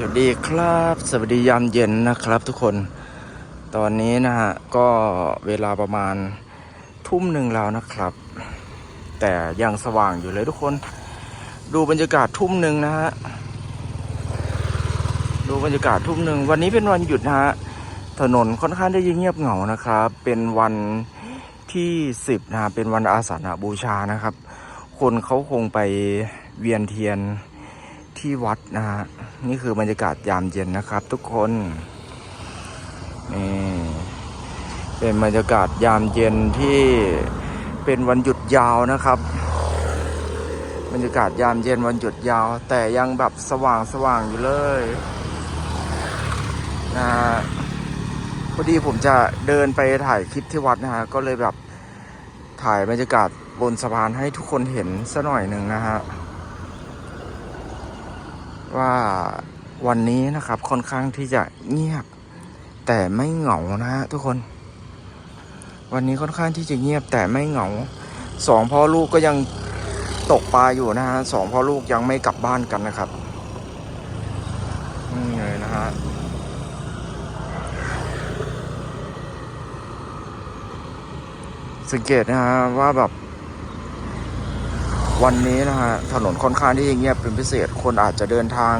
สวัสดีครับ สวัสดียามเย็นนะครับทุกคน ตอนนี้นะฮะ ก็เวลาประมาณทุ่มหนึ่งแล้วนะครับ แต่ยังสว่างอยู่เลยทุกคน ดูบรรยากาศทุ่มหนึ่งนะฮะ ดูบรรยากาศทุ่มหนึ่งวันนี้เป็นวันหยุดนะฮะ ถนนค่อนข้างได้เงียบเหงานะครับ เป็นวันที่สิบนะเป็นวันอาสาฬบูชานะครับ คนเขาคงไปเวียนเทียน ที่วัดนะฮะนี่คือบรรยากาศยามเย็นนะครับ ทุกคนนี่เป็นบรรยากาศยามเย็นที่เป็นวันหยุดยาวนะครับ บรรยากาศยามเย็นวันหยุดยาว แต่ยังแบบสว่างสว่างอยู่เลยนะฮะพอดีผมจะเดินไปถ่ายคลิปที่วัดนะฮะก็เลยแบบถ่ายบรรยากาศบนสะพานให้ทุกคนเห็นสักหน่อยหนึ่งนะฮะ ว่าวันนี้นะครับค่อนข้างที่จะเงียบ แต่ไม่เหงานะฮะทุกคน วันนี้ค่อนข้างที่จะเงียบแต่ไม่เหงาสองพ่อลูกก็ยังตกปลาอยู่นะฮะสองพ่อลูกยังไม่กลับบ้านกันนะครับนี่เลยนะฮะสังเกตนะฮะว่าแบบ วันนี้นะฮะถนนค่อนข้างที่จะเงียบเป็นพิเศษ คนอาจจะเดินทาง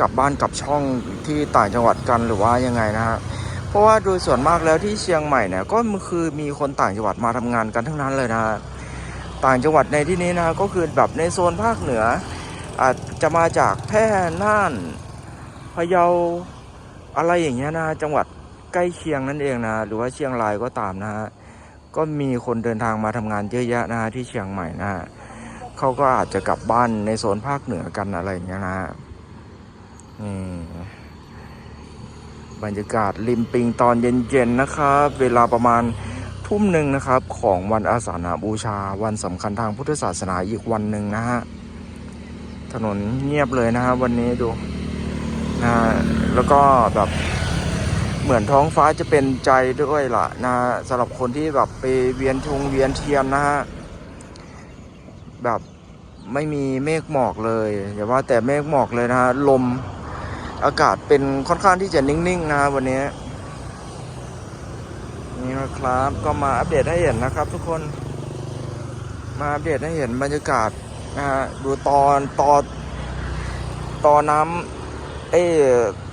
กลับบ้านกลับช่องที่ต่างจังหวัดกันหรือว่ายังไงนะฮะเพราะว่าโดยส่วนมากแล้วที่เชียงใหม่เนี่ยก็คือมีคนต่างจังหวัดมาทำงานกันทั้งนั้นเลยนะฮะต่างจังหวัดในที่นี้นะก็คือแบบในโซนภาคเหนือ อาจจะมาจากแพร่น่านพะเยาอะไรอย่างเงี้ยนะจังหวัดใกล้เคียงนั่นเองนะหรือว่าเชียงรายก็ตามนะฮะก็มีคนเดินทางมาทำงานเยอะแยะนะฮะที่เชียงใหม่นะฮะ เขาก็อาจจะกลับบ้านในโซนภาคเหนือกันอะไรอย่างเงี้ยนะฮะนี่บรรยากาศริมปิงตอนเย็นๆนะครับ เวลาประมาณทุ่มหนึ่งนะครับ ของวันอาสาฬหบูชาวันสำคัญทางพุทธศาสนาอีกวันหนึ่งนะฮะถนนเงียบเลยนะฮะวันนี้ดูนะฮะแล้วก็แบบเหมือนท้องฟ้าจะเป็นใจด้วยล่ะนะฮะสำหรับคนที่แบบไปเวียนทงเวียนเทียนนะฮะ แบบไม่มีเมฆหมอกเลยอย่าว่าแต่เมฆหมอกเลยนะฮะลมอากาศเป็นค่อนข้างที่จะนิ่งๆนะฮะวันนี้นี่นะครับก็มาอัปเดตให้เห็นนะครับ ทุกคนมาอัปเดตให้เห็นบรรยากาศนะฮะดูตอนตอตอน้ำเอ้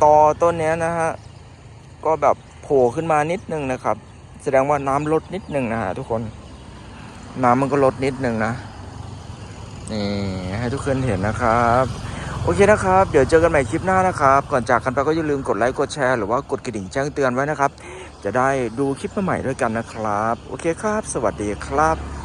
ตอต้นนี้นะฮะก็แบบโผล่ขึ้นมานิดนึงนะครับ แสดงว่าน้ำลดนิดนึงนะฮะทุกคน น้ำมันก็ลดนิดนึงนะ นี่ให้ทุกคนเห็นนะครับ โอเคนะครับ เดี๋ยวเจอกันใหม่คลิปหน้านะครับ ก่อนจากกันไปก็อย่าลืมกดไลค์กดแชร์หรือว่ากดกระดิ่งแจ้งเตือนไว้นะครับ จะได้ดูคลิปใหม่ด้วยกันนะครับ โอเคครับ สวัสดีครับ